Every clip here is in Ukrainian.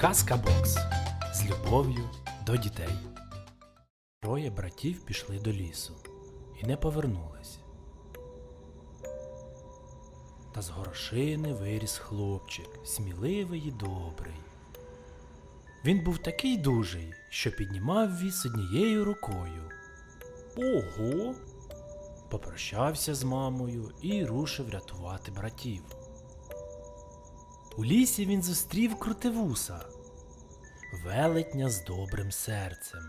Казка Бокс з любов'ю до дітей. Троє братів пішли до лісу і не повернулись. Та з горошини виріс хлопчик, сміливий і добрий. Він був такий дужий, що піднімав віз однією рукою. Ого! Попрощався з мамою і рушив рятувати братів. У лісі він зустрів крутивуса, велетня з добрим серцем.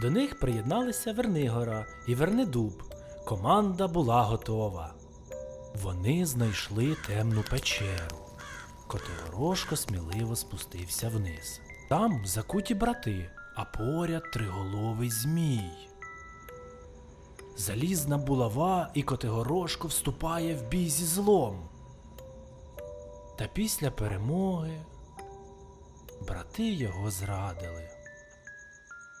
До них приєдналися Вернигора і Вернедуб. Команда була готова. Вони знайшли темну печеру. Котигорошко сміливо спустився вниз. Там закуті брати, а поряд триголовий змій. Залізна булава і Котигорошко вступає в бій зі злом. Та після перемоги брати його зрадили.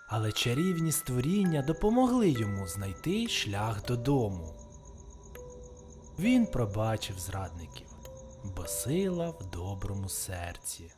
Але чарівні створіння допомогли йому знайти шлях додому. Він пробачив зрадників, бо сила в доброму серці.